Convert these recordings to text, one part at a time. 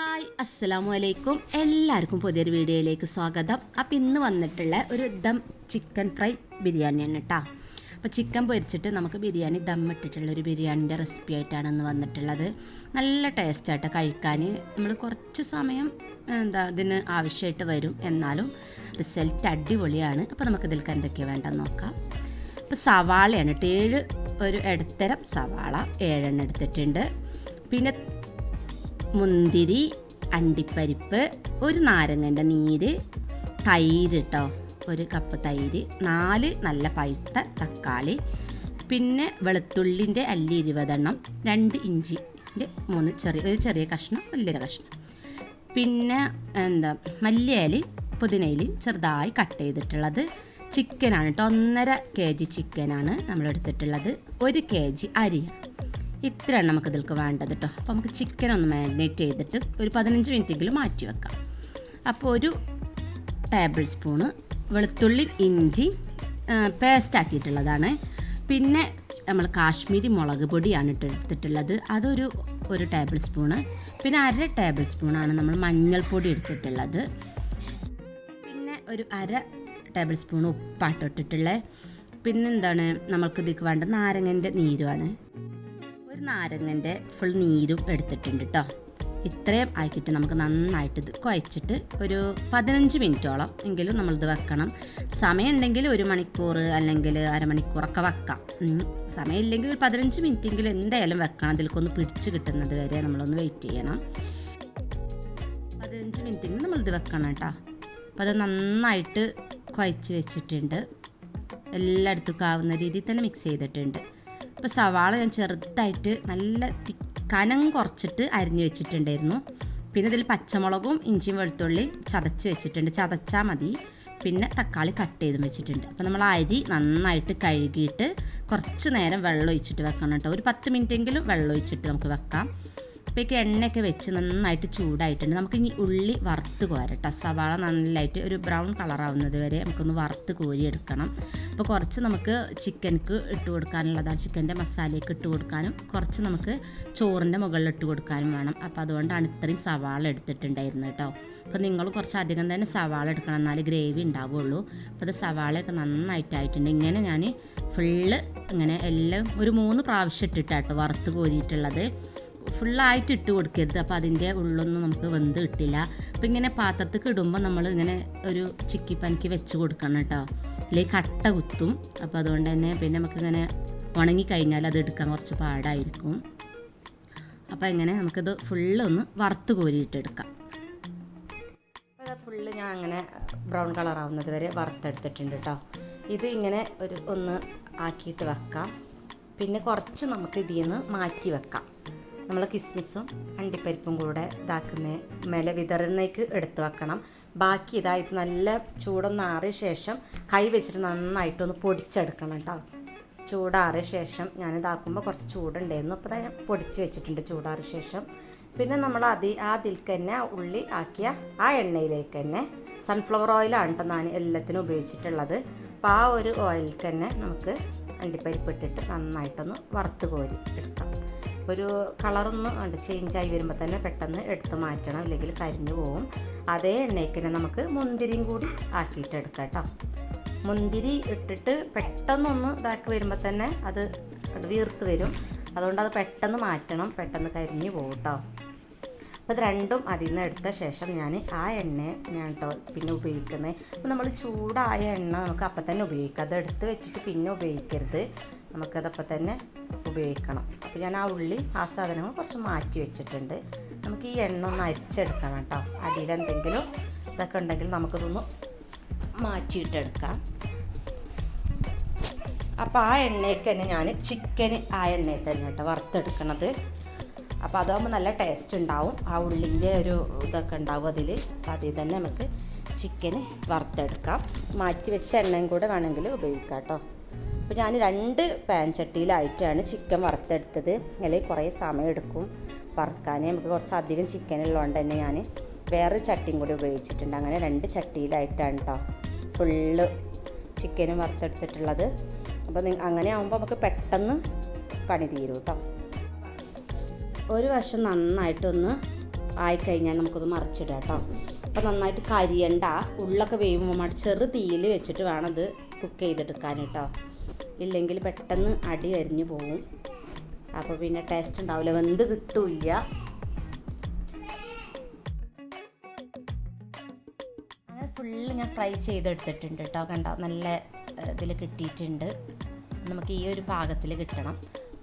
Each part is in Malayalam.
ഹായ് അസ്സലാമു അലൈക്കും എല്ലാവർക്കും പുതിയൊരു വീഡിയോയിലേക്ക് സ്വാഗതം. അപ്പം ഇന്ന് വന്നിട്ടുള്ള ഒരു ദം ചിക്കൻ ഫ്രൈ ബിരിയാണിയാണ് കേട്ടോ അപ്പോൾ ചിക്കൻ പൊരിച്ചിട്ട് നമുക്ക് ബിരിയാണി ദം ഇട്ടിട്ടുള്ള ഒരു ബിരിയാണിന്റെ റെസിപ്പി ആയിട്ടാണ് ഇന്ന് വന്നിട്ടുള്ളത്. നല്ല ടേസ്റ്റായിട്ട് കഴിക്കാൻ നമ്മൾ കുറച്ച് സമയം എന്താ ഇതിന് ആവശ്യമായിട്ട് വരും. എന്നാലും റിസൾട്ട് അടിപൊളിയാണ്. അപ്പോൾ നമുക്കിതിൽക്ക് എന്തൊക്കെയാണ് വേണ്ടെന്ന് നോക്കാം. ഇപ്പോൾ സവാളയാണ് കേട്ടോ ഏഴ് ഒരു ഇടത്തരം സവാള ഏഴെണ്ണം എടുത്തിട്ടുണ്ട്. പിന്നെ മുന്തിരി അണ്ടിപ്പരിപ്പ് ഒരു നാരങ്ങന്റെ നീര് തൈര് കേട്ടോ ഒരു കപ്പ് തൈര് നാല് നല്ല പഴുത്ത തക്കാളി പിന്നെ വെളുത്തുള്ളിന്റെ അല്ലി ഇരുപതെണ്ണം രണ്ട് ഇഞ്ചിന്റെ മൂന്ന് ചെറിയ ഒരു ചെറിയ കഷ്ണം വലിയൊരു കഷ്ണം. പിന്നെ എന്താ മല്ലിയിലയും പുതിനയിലയും ചെറുതായി കട്ട് ചെയ്തിട്ടുള്ളത് ചിക്കനാണ് കേട്ടോ ഒന്നര കെ ജി ചിക്കനാണ് നമ്മളെടുത്തിട്ടുള്ളത്. ഒരു കെ ജി അരിയാണ്. ഇത്രയാണ് നമുക്ക് ഇതിൽക്ക് വേണ്ടത് കേട്ടോ അപ്പോൾ നമുക്ക് ചിക്കൻ ഒന്ന് മാരിനേറ്റ് ചെയ്തിട്ട് ഒരു പതിനഞ്ച് മിനിറ്റെങ്കിലും മാറ്റി വെക്കാം. അപ്പോൾ ഒരു ടേബിൾ സ്പൂണ് വെളുത്തുള്ളി ഇഞ്ചി പേസ്റ്റ് ആക്കിയിട്ടുള്ളതാണ്. പിന്നെ നമ്മൾ കാശ്മീരി മുളക് പൊടിയാണ് ഇട്ടെടുത്തിട്ടുള്ളത് അതൊരു ഒരു ടേബിൾ സ്പൂണ് പിന്നെ അര ടേബിൾ സ്പൂണാണ് നമ്മൾ മഞ്ഞൾപ്പൊടി എടുത്തിട്ടുള്ളത്. പിന്നെ ഒരു അര ടേബിൾ സ്പൂൺ ഉപ്പാട്ടിട്ടിട്ടുള്ളത് പിന്നെന്താണ് നമുക്ക് ഇതിക്ക് വേണ്ട നാരങ്ങന്റെ നീരുമാണ് ഒരു നാരങ്ങന്റെ ഫുൾ നീരും എടുത്തിട്ടുണ്ട് കേട്ടോ ഇത്രയും ആക്കിയിട്ട് നമുക്ക് നന്നായിട്ട് ഇത് കുഴച്ചിട്ട് ഒരു പതിനഞ്ച് മിനിറ്റോളം എങ്കിലും നമ്മളിത് വെക്കണം. സമയമുണ്ടെങ്കിൽ ഒരു മണിക്കൂർ അല്ലെങ്കിൽ അരമണിക്കൂറൊക്കെ വെക്കാം. സമയമില്ലെങ്കിൽ ഒരു പതിനഞ്ച് മിനിറ്റെങ്കിലും എന്തായാലും വെക്കണം. അതിലേക്കൊന്ന് പിടിച്ച് കിട്ടുന്നത് വരെ നമ്മളൊന്ന് വെയിറ്റ് ചെയ്യണം. പതിനഞ്ച് മിനിറ്റെങ്കിലും നമ്മളിത് വെക്കണം കേട്ടോ. അപ്പോൾ അത് നന്നായിട്ട് കുഴച്ച് വെച്ചിട്ടുണ്ട്. എല്ലായിടത്തും ആവുന്ന രീതിയിൽ തന്നെ മിക്സ് ചെയ്തിട്ടുണ്ട്. ഇപ്പോൾ സവാള ഞാൻ ചെറുതായിട്ട് നല്ല കനം കുറച്ചിട്ട് അരിഞ്ഞു വെച്ചിട്ടുണ്ടായിരുന്നു. പിന്നെ ഇതിൽ പച്ചമുളകും ഇഞ്ചിയും വെളുത്തുള്ളിയും ചതച്ച് വെച്ചിട്ടുണ്ട്. ചതച്ചാൽ മതി. പിന്നെ തക്കാളി കട്ട് ചെയ്തും വെച്ചിട്ടുണ്ട്. അപ്പോൾ നമ്മൾ അരി നന്നായിട്ട് കഴുകിയിട്ട് കുറച്ച് നേരം വെള്ളം ഒഴിച്ചിട്ട് വെക്കണം കേട്ടോ. ഒരു പത്ത് മിനിറ്റെങ്കിലും വെള്ളം ഒഴിച്ചിട്ട് നമുക്ക് വെക്കാം. അപ്പോഴേക്ക് എണ്ണയൊക്കെ വെച്ച് നന്നായിട്ട് ചൂടായിട്ടുണ്ട്. നമുക്ക് ഇനി ഉള്ളി വറുത്ത് കോരട്ടോ. സവാള നന്നായിട്ട് ഒരു ബ്രൗൺ കളറാവുന്നത് വരെ നമുക്കൊന്ന് വറുത്ത് കോരിയെടുക്കണം അപ്പോൾ കുറച്ച് നമുക്ക് ചിക്കൻക്ക് ഇട്ട് കൊടുക്കാനുള്ളതാണ് ചിക്കന്റെ മസാലയൊക്കെ ഇട്ട് കൊടുക്കാനും കുറച്ച് നമുക്ക് ചോറിന്റെ മുകളിൽ ഇട്ട് കൊടുക്കാനും വേണം. അപ്പോൾ അതുകൊണ്ടാണ് ഇത്രയും സവാള എടുത്തിട്ടുണ്ടായിരുന്നത് കേട്ടോ. അപ്പോൾ നിങ്ങൾ കുറച്ച് അധികം തന്നെ സവാള എടുക്കണം. എന്നാലേ ഗ്രേവി ഉണ്ടാവുകയുള്ളൂ അപ്പോൾ അത് സവാളയൊക്കെ നന്നായിട്ടായിട്ടുണ്ട്. ഇങ്ങനെ ഞാൻ ഫുള്ള് ഇങ്ങനെ എല്ലാം ഒരു മൂന്ന് പ്രാവശ്യം ഇട്ടിട്ടാട്ടോ വറുത്ത് കോരിയിട്ടുള്ളത്. ഫുള്ളായിട്ട് ഇട്ട് കൊടുക്കരുത്. അപ്പോൾ അതിന്റെ ഉള്ളൊന്നും നമുക്ക് വെന്ത് കിട്ടില്ല. അപ്പോൾ ഇങ്ങനെ പാത്രത്തിൽ ഇടുമ്പോൾ നമ്മൾ ഇങ്ങനെ ഒരു ചിക്കി പനിക്ക് വെച്ച് കൊടുക്കണം കേട്ടോ. അല്ലെങ്കിൽ കട്ട കുത്തും. അപ്പോൾ അതുകൊണ്ട് തന്നെ പിന്നെ നമുക്കിങ്ങനെ ഉണങ്ങി കഴിഞ്ഞാൽ അത് എടുക്കാൻ കുറച്ച് പാടായിരിക്കും. അപ്പോൾ ഇങ്ങനെ നമുക്കിത് ഫുള്ള് ഒന്ന് വറുത്ത് കോരിയിട്ടെടുക്കാം ഫുള്ള് ഞാൻ അങ്ങനെ ബ്രൗൺ കളർ ആവുന്നത് വരെ വറുത്തെടുത്തിട്ടുണ്ട് കേട്ടോ. ഇത് ഇങ്ങനെ ഒരു ഒന്ന് ആക്കിയിട്ട് വെക്കാം. പിന്നെ കുറച്ച് നമുക്ക് ഇതിൽ നിന്ന് മാറ്റി വെക്കാം. നമ്മൾ കിസ്മിസും അണ്ടിപ്പരിപ്പും കൂടെ ഇതാക്കുന്ന മേലെ വിതറുന്നേക്ക് എടുത്തു വെക്കണം. ബാക്കി ഇതായിട്ട് നല്ല ചൂടൊന്ന് ആറിയ ശേഷം കൈ വെച്ചിട്ട് നന്നായിട്ടൊന്ന് പൊടിച്ചെടുക്കണം കേട്ടോ. ചൂടാറിയ ശേഷം ഞാൻ ഇതാക്കുമ്പോൾ കുറച്ച് ചൂടുണ്ടായിരുന്നു. അപ്പോൾ ഞാൻ പൊടിച്ച് വെച്ചിട്ടുണ്ട് ചൂടാറിയ ശേഷം. പിന്നെ നമ്മൾ അതി ആ അതിൽക്ക് തന്നെ ഉള്ളി ആക്കിയ ആ എണ്ണയിലേക്ക് തന്നെ സൺഫ്ലവർ ഓയിലാണ് കേട്ടോ ഞാൻ എല്ലാത്തിനും ഉപയോഗിച്ചിട്ടുള്ളത്. അപ്പോൾ ആ ഒരു ഓയിലിൽ തന്നെ നമുക്ക് അണ്ടിപ്പരിപ്പ് ഇട്ടിട്ട് നന്നായിട്ടൊന്ന് വറുത്ത് കോരി എടുക്കാം. അപ്പോൾ ഒരു കളറൊന്ന് ഉണ്ട് ചേഞ്ചായി വരുമ്പോൾ തന്നെ പെട്ടെന്ന് എടുത്ത് മാറ്റണം. അല്ലെങ്കിൽ കരിഞ്ഞു പോകും അതേ എണ്ണയ്ക്ക് തന്നെ നമുക്ക് മുന്തിരിയും കൂടി ആക്കിയിട്ട് എടുക്കാം കേട്ടോ മുന്തിരി ഇട്ടിട്ട് പെട്ടെന്നൊന്ന് ഇതാക്കി വരുമ്പോൾ തന്നെ അത് അത് വീർത്ത് വരും. അതുകൊണ്ട് അത് പെട്ടെന്ന് മാറ്റണം. പെട്ടെന്ന് കരിഞ്ഞു പോകും കേട്ടോ അപ്പോൾ ഇത് രണ്ടും അതിൽ നിന്ന് എടുത്ത ശേഷം ഞാൻ ആ എണ്ണ ഞാൻ കേട്ടോ പിന്നെ ഉപയോഗിക്കുന്നത്. അപ്പോൾ നമ്മൾ ചൂടായ എണ്ണ നമുക്ക് അപ്പം തന്നെ ഉപയോഗിക്കാം. അത് എടുത്ത് വെച്ചിട്ട് പിന്നെ ഉപയോഗിക്കരുത്. നമുക്കതപ്പം തന്നെ ഉപയോഗിക്കണം. അപ്പോൾ ഞാൻ ആ ഉള്ളി ആ സാധനങ്ങൾ കുറച്ച് മാറ്റി വെച്ചിട്ടുണ്ട്. നമുക്ക് ഈ എണ്ണ ഒന്ന് അരിച്ചെടുക്കണം കേട്ടോ. അടിയിൽ എന്തെങ്കിലും ഇതൊക്കെ ഉണ്ടെങ്കിൽ നമുക്കിതൊന്ന് മാറ്റിയിട്ടെടുക്കാം. അപ്പോൾ ആ എണ്ണയ്ക്ക് തന്നെ ഞാൻ ചിക്കൻ ആ എണ്ണയിൽ തന്നെ കേട്ടോ വറുത്തെടുക്കണത്. അപ്പോൾ അതാകുമ്പോൾ നല്ല ടേസ്റ്റ് ഉണ്ടാവും. ആ ഉള്ളിന്റെ ഒരു ഇതൊക്കെ ഉണ്ടാവും അതിൽ അപ്പോൾ അതിൽ തന്നെ നമുക്ക് ചിക്കൻ വറുത്തെടുക്കാം. മാറ്റി വെച്ച എണ്ണയും കൂടെ വേണമെങ്കിൽ ഉപയോഗിക്കാം കേട്ടോ. അപ്പോൾ ഞാൻ രണ്ട് പാൻ ചട്ടിയിലായിട്ടാണ് ചിക്കൻ വറുത്തെടുത്തത്. അല്ലെങ്കിൽ കുറേ സമയമെടുക്കും വറുക്കാൻ നമുക്ക് കുറച്ച് അധികം ചിക്കൻ ഉള്ളതുകൊണ്ട് തന്നെ ഞാൻ വേറൊരു ചട്ടിയും കൂടി ഉപയോഗിച്ചിട്ടുണ്ട്. അങ്ങനെ രണ്ട് ചട്ടിയിലായിട്ടാണ് കേട്ടോ ഫുള്ള് ചിക്കനും വറുത്തെടുത്തിട്ടുള്ളത്. അപ്പോൾ അങ്ങനെ ആകുമ്പോൾ നമുക്ക് പെട്ടെന്ന് പണി തീരും കേട്ടോ ഒരു വശം നന്നായിട്ടൊന്ന് ആയിക്കഴിഞ്ഞാൽ നമുക്കത് മറിച്ചിടാം കേട്ടോ അപ്പോൾ നന്നായിട്ട് കരിയണ്ട ഉള്ളൊക്കെ വേവുമ്പോൾ ചെറു തീയിൽ വെച്ചിട്ട് വേണം ഇത് കുക്ക് ചെയ്തെടുക്കാൻ കേട്ടോ ഇല്ലെങ്കിൽ പെട്ടെന്ന് അടി അരിഞ്ഞു പോകും അപ്പോൾ പിന്നെ ടേസ്റ്റ് ഉണ്ടാവില്ല. വെന്ത് കിട്ടൂല ഫുള്ള് ഞാൻ ഫ്രൈ ചെയ്തെടുത്തിട്ടുണ്ട് കേട്ടോ കണ്ടോ? നല്ല ഇതിൽ കിട്ടിയിട്ടുണ്ട്. നമുക്ക് ഈ ഒരു പാകത്തിൽ കിട്ടണം.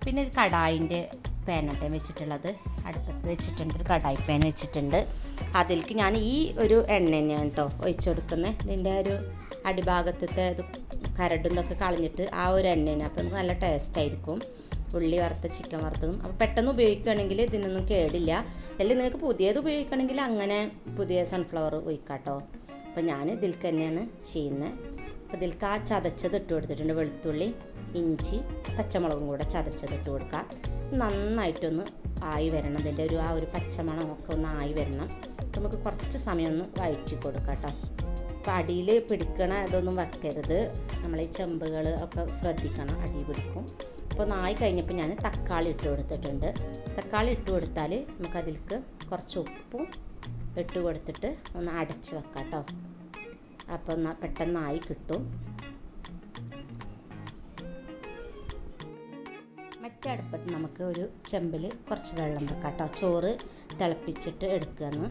പിന്നെ ഒരു കടായിന്റെ പാനട്ടേ വെച്ചിട്ടുള്ളത്. അടുപ്പത്ത് വെച്ചിട്ടുണ്ട്. ഒരു കടായി പാൻ വെച്ചിട്ടുണ്ട്. അതിലേക്ക് ഞാൻ ഈ ഒരു എണ്ണ തന്നെയാണ് കേട്ടോ ഒഴിച്ചു കൊടുക്കുന്നത് ഇതിന്റെ ഒരു അടിഭാഗത്തെ കരടും ഇതൊക്കെ കളഞ്ഞിട്ട് ആ ഒരു എണ്ണയാണ് അപ്പോൾ നമുക്ക് നല്ല ടേസ്റ്റ് ആയിരിക്കും. ഉള്ളി വറുത്ത ചിക്കൻ വറുത്തതും. അപ്പോൾ പെട്ടെന്ന് ഉപയോഗിക്കുകയാണെങ്കിൽ ഇതിനൊന്നും കേടില്ല. അല്ലെങ്കിൽ നിങ്ങൾക്ക് പുതിയത് ഉപയോഗിക്കുകയാണെങ്കിൽ അങ്ങനെ പുതിയ സൺഫ്ലവർ ഒഴിക്കാട്ടോ. അപ്പോൾ ഞാൻ ഇതിൽക്ക് തന്നെയാണ് ചെയ്യുന്നത്. അപ്പോൾ ഇതിൽക്ക് ആ ചതച്ചത് ഇട്ട് കൊടുത്തിട്ടുണ്ട് വെളുത്തുള്ളി ഇഞ്ചി പച്ചമുളകും കൂടെ ചതച്ചത് ഇട്ട് കൊടുക്കാം. നന്നായിട്ടൊന്ന് ആയി വരണം. ഇതിന്റെ ഒരു ആ ഒരു പച്ചമണമൊക്കെ ഒന്ന് ആയി വരണം. നമുക്ക് കുറച്ച് സമയം ഒന്ന് വഴറ്റി കൊടുക്കാം കേട്ടോ. അപ്പോൾ അടിയിൽ പിടിക്കണ ഇതൊന്നും വെക്കരുത്. നമ്മൾ ഈ ചെമ്പുകൾ ഒക്കെ ശ്രദ്ധിക്കണം അടി പിടിക്കും. അപ്പോൾ നായി കഴിഞ്ഞപ്പോൾ ഞാൻ തക്കാളി ഇട്ട് കൊടുത്തിട്ടുണ്ട്. തക്കാളി ഇട്ട് കൊടുത്താൽ നമുക്കതിലേക്ക് കുറച്ച് ഉപ്പും ഇട്ട് കൊടുത്തിട്ട് ഒന്ന് അടച്ച് വെക്കാം കേട്ടോ അപ്പോൾ പെട്ടെന്ന് പെട്ടെന്നായി കിട്ടും. മറ്റേ അടുപ്പത്ത് നമുക്ക് ഒരു ചെമ്പിൽ കുറച്ച് വെള്ളം വെക്കാം കേട്ടോ. ചോറ് തിളപ്പിച്ചിട്ട് എടുക്കുകയെന്ന്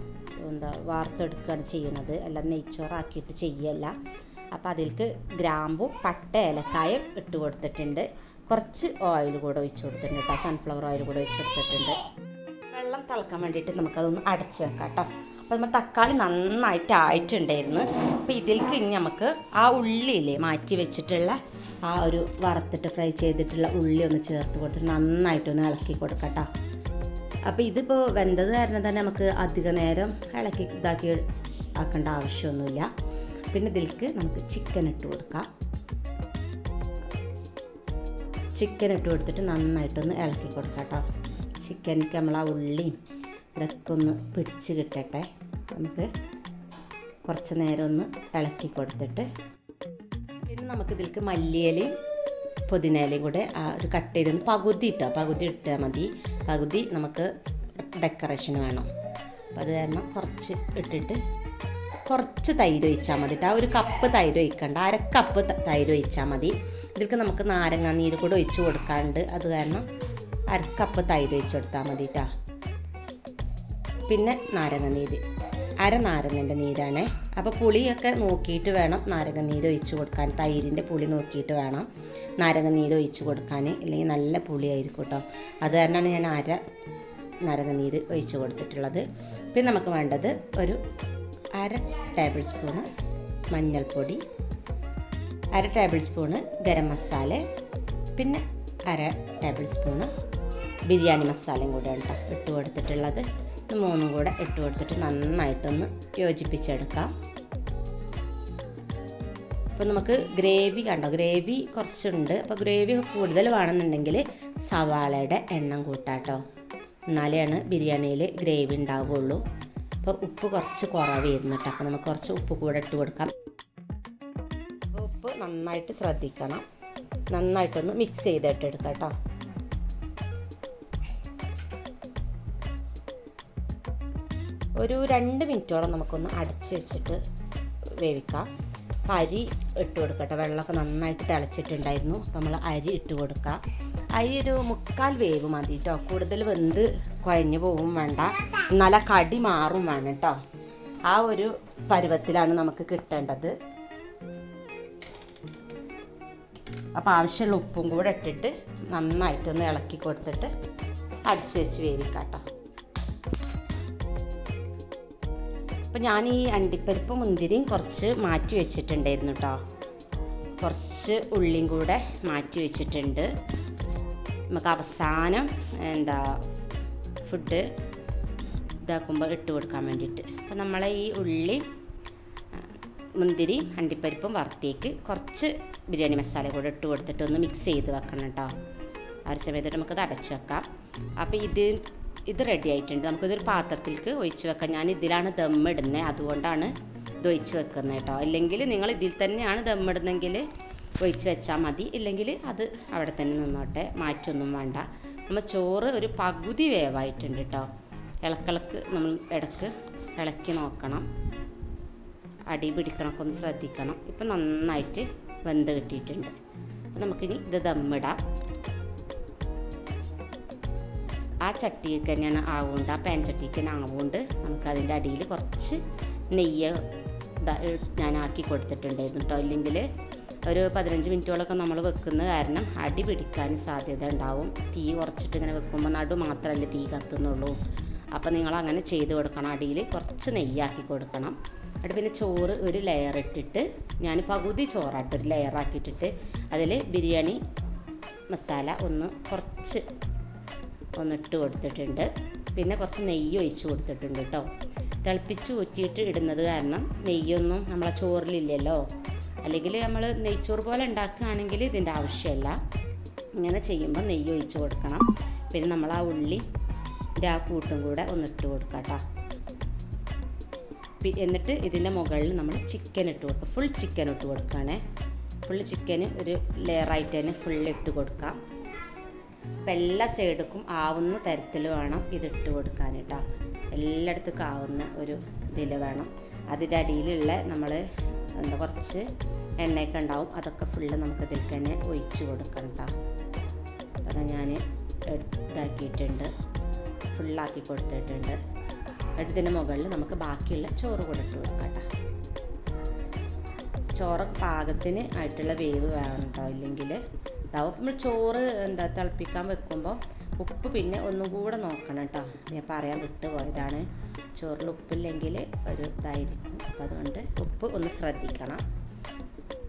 എന്താ വാർത്തെടുക്കുകയാണ് ചെയ്യുന്നത് അല്ല നെയ്ച്ചോറാക്കിയിട്ട് ചെയ്യല്ല. അപ്പോൾ അതിലേക്ക് ഗ്രാമ്പും പട്ട ഏലക്കായും ഇട്ട് കൊടുത്തിട്ടുണ്ട്. കുറച്ച് ഓയിൽ കൂടെ ഒഴിച്ചു കൊടുത്തിട്ടുണ്ട് കേട്ടോ. സൺഫ്ലവർ ഓയിൽ കൂടെ ഒഴിച്ചു കൊടുത്തിട്ടുണ്ട്. വെള്ളം തിളക്കാൻ വേണ്ടിയിട്ട് നമുക്കതൊന്ന് അടച്ച് വെക്കാം കേട്ടോ. അപ്പോൾ നമ്മൾ തക്കാളി നന്നായിട്ട് ആയിട്ടുണ്ടായിരുന്നു. അപ്പോൾ ഇതിലേക്ക് ഇനി നമുക്ക് ആ ഉള്ളിയില്ലേ മാറ്റി വെച്ചിട്ടുള്ള ആ ഒരു വറുത്തിട്ട് ഫ്രൈ ചെയ്തിട്ടുള്ള ഉള്ളി ഒന്ന് ചേർത്ത് കൊടുത്തിട്ട് നന്നായിട്ടൊന്ന് ഇളക്കി കൊടുക്കട്ട കേട്ടോ അപ്പോൾ ഇതിപ്പോൾ വെന്തത് കാരണം തന്നെ നമുക്ക് അധിക നേരം ഇളക്കി ഇതാക്കി ആക്കേണ്ട ആവശ്യമൊന്നുമില്ല. പിന്നെ ഇതിലേക്ക് നമുക്ക് ചിക്കൻ ഇട്ട് കൊടുക്കാം. ചിക്കൻ ഇട്ട് കൊടുത്തിട്ട് നന്നായിട്ടൊന്ന് ഇളക്കി കൊടുക്കാം ചിക്കനിക്ക് നമ്മൾ ആ ഉള്ളിയും ഇതൊക്കെ ഒന്ന് പിടിച്ച് കിട്ടട്ടെ. നമുക്ക് കുറച്ച് നേരം ഒന്ന് ഇളക്കി കൊടുത്തിട്ട് നമുക്ക് ഇതിലേക്ക് മല്ലിയിലയും പുതിനയിലയും കൂടെ ആ ഒരു കട്ട് ചെയ്ത് പകുതി ഇട്ടോ? പകുതി ഇട്ടാൽ മതി. പകുതി നമുക്ക് ഡെക്കറേഷൻ വേണം. അപ്പോൾ അത് കാരണം കുറച്ച് ഇട്ടിട്ട് കുറച്ച് തൈര് ഒഴിച്ചാൽ മതി ആ ഒരു കപ്പ് തൈര് ഒഴിക്കണ്ട. അര കപ്പ് തൈര് ഒഴിച്ചാൽ മതി. ഇതിലേക്ക് നമുക്ക് നാരങ്ങ നീര് കൂടെ ഒഴിച്ച് കൊടുക്കാണ്ട് അത് കാരണം അര കപ്പ് തൈര് ഒഴിച്ച് കൊടുത്താൽ മതി കേട്ടോ പിന്നെ നാരങ്ങ നീര്. അര നാരങ്ങന്റെ നീരാണ്. അപ്പോൾ പുളിയൊക്കെ നോക്കിയിട്ട് വേണം നാരങ്ങ നീര് ഒഴിച്ചു കൊടുക്കാൻ. തൈരിന്റെ പുളി നോക്കിയിട്ട് വേണം നാരങ്ങ നീര് ഒഴിച്ചു കൊടുക്കാൻ. ഇല്ലെങ്കിൽ നല്ല പുളിയായിരിക്കും കേട്ടോ. അത് കാരണമാണ് ഞാൻ അര നാരങ്ങ നീര് ഒഴിച്ചു കൊടുത്തിട്ടുള്ളത്. പിന്നെ നമുക്ക് വേണ്ടത് ഒരു അര ടേബിൾ സ്പൂണ് മഞ്ഞൾപ്പൊടി അര ടേബിൾ സ്പൂണ് ഗരം മസാല പിന്നെ അര ടേബിൾ സ്പൂണ് ബിരിയാണി മസാലയും കൂടെ ഉണ്ടോ ഇട്ട് കൊടുത്തിട്ടുള്ളത്. മൂന്നും കൂടെ ഇട്ട് കൊടുത്തിട്ട് നന്നായിട്ടൊന്ന് യോജിപ്പിച്ചെടുക്കാം. അപ്പോൾ നമുക്ക് ഗ്രേവി കണ്ടോ? ഗ്രേവി കുറച്ചുണ്ട്. അപ്പോൾ ഗ്രേവി കൂടുതൽ വേണമെന്നുണ്ടെങ്കിൽ സവാളയുടെ എണ്ണം കൂട്ടാട്ടോ. എന്നാലാണ് ബിരിയാണിയിൽ ഗ്രേവി ഉണ്ടാവുകയുള്ളൂ അപ്പോൾ ഉപ്പ് കുറച്ച് കുറവായിരുന്നു കേട്ടോ. അപ്പോൾ നമുക്ക് കുറച്ച് ഉപ്പ് കൂടെ ഇട്ട് കൊടുക്കാം. ഉപ്പ് നന്നായിട്ട് ശ്രദ്ധിക്കണം. നന്നായിട്ടൊന്ന് മിക്സ് ചെയ്തിട്ടെടുക്കാം കേട്ടോ. ഒരു രണ്ട് മിനിറ്റോളം നമുക്കൊന്ന് അടച്ച് വെച്ചിട്ട് വേവിക്കാം. അപ്പോൾ അരി ഇട്ട് കൊടുക്കട്ടെ. വെള്ളമൊക്കെ നന്നായിട്ട് തിളച്ചിട്ടുണ്ടായിരുന്നു. അപ്പോൾ നമ്മൾ അരി ഇട്ട് കൊടുക്കാം. അരി ഒരു മുക്കാൽ വേവ് മതി കേട്ടോ കൂടുതൽ വെന്ത് കുഴഞ്ഞു പോവും വേണ്ട. നല്ല കടി മാറും വേണം കേട്ടോ ആ ഒരു പരുവത്തിലാണ് നമുക്ക് കിട്ടേണ്ടത്. അപ്പോൾ ആവശ്യമുള്ള ഉപ്പും കൂടെ ഇട്ടിട്ട് നന്നായിട്ടൊന്ന് ഇളക്കി കൊടുത്തിട്ട് അടിച്ച് വെച്ച് വേവിക്കാം കേട്ടോ അപ്പോൾ ഞാൻ ഈ അണ്ടിപ്പരിപ്പ് മുന്തിരിയും കുറച്ച് മാറ്റി വെച്ചിട്ടുണ്ടായിരുന്നു കേട്ടോ കുറച്ച് ഉള്ളിയും കൂടെ മാറ്റി വെച്ചിട്ടുണ്ട്. നമുക്ക് അവസാനം എന്താ ഫുഡ് ഇതാക്കുമ്പോൾ ഇട്ട് കൊടുക്കാൻ വേണ്ടിയിട്ട്. അപ്പോൾ നമ്മളെ ഈ ഉള്ളി മുന്തിരി അണ്ടിപ്പരിപ്പും വറുത്തേക്ക് കുറച്ച് ബിരിയാണി മസാല കൂടെ ഇട്ട് കൊടുത്തിട്ട് ഒന്ന് മിക്സ് ചെയ്ത് വെക്കണം കേട്ടോ ആ ഒരു സമയത്ത് നമുക്കത് അടച്ച് വെക്കാം. അപ്പോൾ ഇത് ഇത് റെഡി ആയിട്ടുണ്ട്. നമുക്കിതൊരു പാത്രത്തിലേക്ക് ഒഴിച്ച് വെക്കാം. ഞാൻ ഇതിലാണ് ദമ്മിടുന്നത് അതുകൊണ്ടാണ് ഇത് ഒഴിച്ച് വെക്കുന്നത് കേട്ടോ. അല്ലെങ്കിൽ നിങ്ങൾ ഇതിൽ തന്നെയാണ് ദമ്മിടുന്നെങ്കിൽ ഒഴിച്ച് വെച്ചാൽ മതി. ഇല്ലെങ്കിൽ അത് അവിടെ തന്നെ നിന്നോട്ടെ. മാറ്റൊന്നും വേണ്ട. നമ്മൾ ചോറ് ഒരു പകുതി വേവായിട്ടുണ്ട് കേട്ടോ. ഇളക്കിളക്ക് നമ്മൾ ഇടയ്ക്ക് ഇളക്കി നോക്കണം. അടി പിടിക്കണമൊക്കെ ഒന്ന് ശ്രദ്ധിക്കണം. ഇപ്പം നന്നായിട്ട് വെന്ത് കിട്ടിയിട്ടുണ്ട്. നമുക്കിനി ഇത് ദമ്മിടാം ആ ചട്ടിക്ക് തന്നെയാണ് ആവുകൊണ്ട് ആ പാൻ ചട്ടിക്ക് തന്നെ ആവുകൊണ്ട് നമുക്ക് അതിന്റെ അടിയിൽ കുറച്ച് നെയ്യ് ഞാൻ ആക്കി കൊടുത്തിട്ടുണ്ടായിരുന്നു കേട്ടോ ഇല്ലെങ്കിൽ ഒരു പതിനഞ്ച് മിനിറ്റോളൊക്കെ നമ്മൾ വെക്കുന്ന കാരണം അടി പിടിക്കാൻ സാധ്യത ഉണ്ടാവും. തീ കുറച്ചിട്ട് ഇങ്ങനെ വെക്കുമ്പോൾ നടു മാത്രമല്ലേ തീ കത്തുന്നുള്ളൂ. അപ്പോൾ നിങ്ങൾ അങ്ങനെ ചെയ്ത് കൊടുക്കണം. അടിയിൽ കുറച്ച് നെയ്യാക്കി കൊടുക്കണം. അവിടെ പിന്നെ ചോറ് ഒരു ലെയർ ഇട്ടിട്ട് ഞാൻ പകുതി ചോറായിട്ട് ഒരു ലെയർ ആക്കിയിട്ടിട്ട് അതിൽ ബിരിയാണി മസാല ഒന്ന് കുറച്ച് ഒന്നിട്ട് കൊടുത്തിട്ടുണ്ട്. പിന്നെ കുറച്ച് നെയ്യ് ഒഴിച്ച് കൊടുത്തിട്ടുണ്ട് കേട്ടോ തിളപ്പിച്ച് ഊറ്റിയിട്ട് ഇടുന്നത് കാരണം നെയ്യൊന്നും നമ്മളെ ചോറിലില്ലല്ലോ. അല്ലെങ്കിൽ നമ്മൾ നെയ്ച്ചോറ് പോലെ ഉണ്ടാക്കുകയാണെങ്കിൽ ഇതിന്റെ ആവശ്യമില്ല. ഇങ്ങനെ ചെയ്യുമ്പോൾ നെയ്യ് ഒഴിച്ച് കൊടുക്കണം. പിന്നെ നമ്മൾ ആ ഉള്ളി ആ കൂട്ടും കൂടെ ഒന്നിട്ട് കൊടുക്കാം കേട്ടോ എന്നിട്ട് ഇതിന്റെ മുകളിൽ നമ്മൾ ചിക്കൻ ഇട്ട് കൊടുക്കുക ഫുൾ ചിക്കൻ ഇട്ട് കൊടുക്കുകയാണേ. ഫുൾ ചിക്കന് ഒരു ലെയറായിട്ട് തന്നെ ഫുൾ ഇട്ട് കൊടുക്കാം. അപ്പം എല്ലാ സൈഡിക്കും ആവുന്ന തരത്തിൽ വേണം ഇതിട്ട് കൊടുക്കാൻ കേട്ടോ എല്ലായിടത്തേക്കും ആവുന്ന ഒരു ഇതിൽ വേണം. അതിന്റെ അടിയിലുള്ള നമ്മൾ എന്താ കുറച്ച് എണ്ണയൊക്കെ ഉണ്ടാവും അതൊക്കെ ഫുള്ള് നമുക്ക് ഇതിൽ തന്നെ ഒഴിച്ച് കൊടുക്കണം കേട്ടോ അത് ഞാൻ ഇതാക്കിയിട്ടുണ്ട്. ഫുള്ളാക്കി കൊടുത്തിട്ടുണ്ട്. എന്നിട്ട് ഇതിന്റെ മുകളിൽ നമുക്ക് ബാക്കിയുള്ള ചോറ് കൊടുത്ത് കൊടുക്കാം കേട്ടോ ചോറ് പാകത്തിന് ആയിട്ടുള്ള വേവ് വേണം കേട്ടോ ഇല്ലെങ്കിൽ ഇതാവും. നമ്മൾ ചോറ് എന്താ തിളപ്പിക്കാൻ വെക്കുമ്പോൾ ഉപ്പ് പിന്നെ ഒന്നും കൂടെ നോക്കണം കേട്ടോ ഞാൻ പറയാൻ വിട്ടുപോയതാണ് ചോറിൽ ഉപ്പില്ലെങ്കിൽ ഒരു ഇതായിരിക്കും. അപ്പം അതുകൊണ്ട് ഉപ്പ് ഒന്ന് ശ്രദ്ധിക്കണം.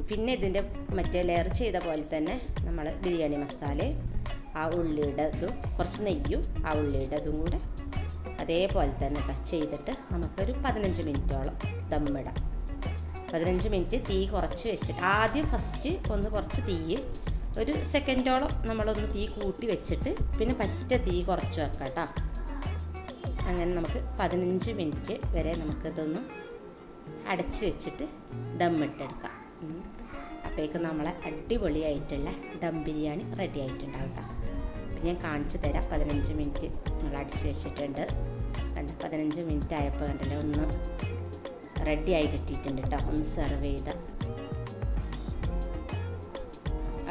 പിന്നെ ഇതിന്റെ മറ്റേ ലെയർ ചെയ്ത പോലെ തന്നെ നമ്മൾ ബിരിയാണി മസാല ആ ഉള്ളിയുടെ ഇതും കുറച്ച് നെയ്യും ആ ഉള്ളിയുടെ ഇതും കൂടെ അതേപോലെ തന്നെ കേട്ടോ ചെയ്തിട്ട് നമുക്കൊരു പതിനഞ്ച് മിനിറ്റോളം ദമ്മിടാം പതിനഞ്ച് മിനിറ്റ് തീ കുറച്ച് വെച്ചിട്ട് ആദ്യം ഫസ്റ്റ് ഒന്ന് കുറച്ച് തീ ഒരു സെക്കൻഡോളം നമ്മളൊന്ന് തീ കൂട്ടി വെച്ചിട്ട് പിന്നെ പറ്റ തീ കുറച്ച് വെക്കാം കേട്ടോ. അങ്ങനെ നമുക്ക് പതിനഞ്ച് മിനിറ്റ് വരെ നമുക്കിതൊന്ന് അടച്ച് വെച്ചിട്ട് ഉം. അപ്പോഴേക്കും നമ്മളെ അടിപൊളിയായിട്ടുള്ള ദം ബിരിയാണി റെഡി ആയിട്ടുണ്ടാവും കേട്ടോ. അപ്പം ഞാൻ കാണിച്ചു തരാം. പതിനഞ്ച് മിനിറ്റ് നമ്മൾ അടിച്ച് വെച്ചിട്ടുണ്ട്. കണ്ട? പതിനഞ്ച് മിനിറ്റ് ആയപ്പോൾ കണ്ടല്ലേ ഒന്ന് റെഡി ആയി കിട്ടിയിട്ടുണ്ട് കേട്ടോ ഒന്ന് സെർവ് ചെയ്ത.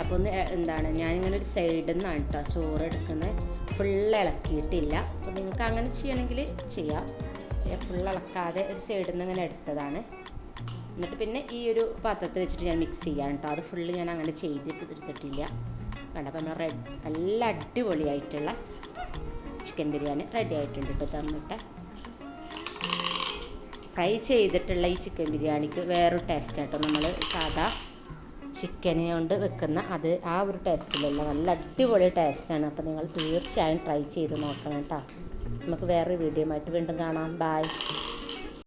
അപ്പോൾ ഒന്ന് എന്താണ് ഞാനിങ്ങനെ ഒരു സൈഡിൽ നിന്നാണ് കേട്ടോ ചോറ് എടുക്കുന്നത് ഫുൾ ഇളക്കിയിട്ടില്ല. അപ്പോൾ നിങ്ങൾക്ക് അങ്ങനെ ചെയ്യണമെങ്കിൽ ചെയ്യാം. ഫുൾ ഇളക്കാതെ ഒരു സൈഡിൽ നിന്ന് ഇങ്ങനെ എടുത്തതാണ്. എന്നിട്ട് പിന്നെ ഈ ഒരു പാത്രത്തിൽ വെച്ചിട്ട് ഞാൻ മിക്സ് ചെയ്യാം കേട്ടോ അത് ഫുള്ള് ഞാൻ അങ്ങനെ ചെയ്തിട്ട് എടുത്തിട്ടില്ല. കണ്ടപ്പോൾ നമ്മൾ റെഡ് നല്ല അടിപൊളിയായിട്ടുള്ള ചിക്കൻ ബിരിയാണി റെഡി ആയിട്ടുണ്ട് കേട്ടോ തന്നിട്ട് ഫ്രൈ ചെയ്തിട്ടുള്ള ഈ ചിക്കൻ ബിരിയാണിക്ക് വേറൊരു ടേസ്റ്റ് ആട്ടോ. നമ്മൾ സാധാ ചിക്കനെ കൊണ്ട് വെക്കുന്ന അത് ആ ഒരു ടേസ്റ്റിലല്ല നല്ല അടിപൊളി ടേസ്റ്റാണ് അപ്പോൾ നിങ്ങൾ തീർച്ചയായും ട്രൈ ചെയ്ത് നോക്കണം കേട്ടോ. നമുക്ക് വേറൊരു വീഡിയോ ആയിട്ട് വീണ്ടും കാണാം. ബായ്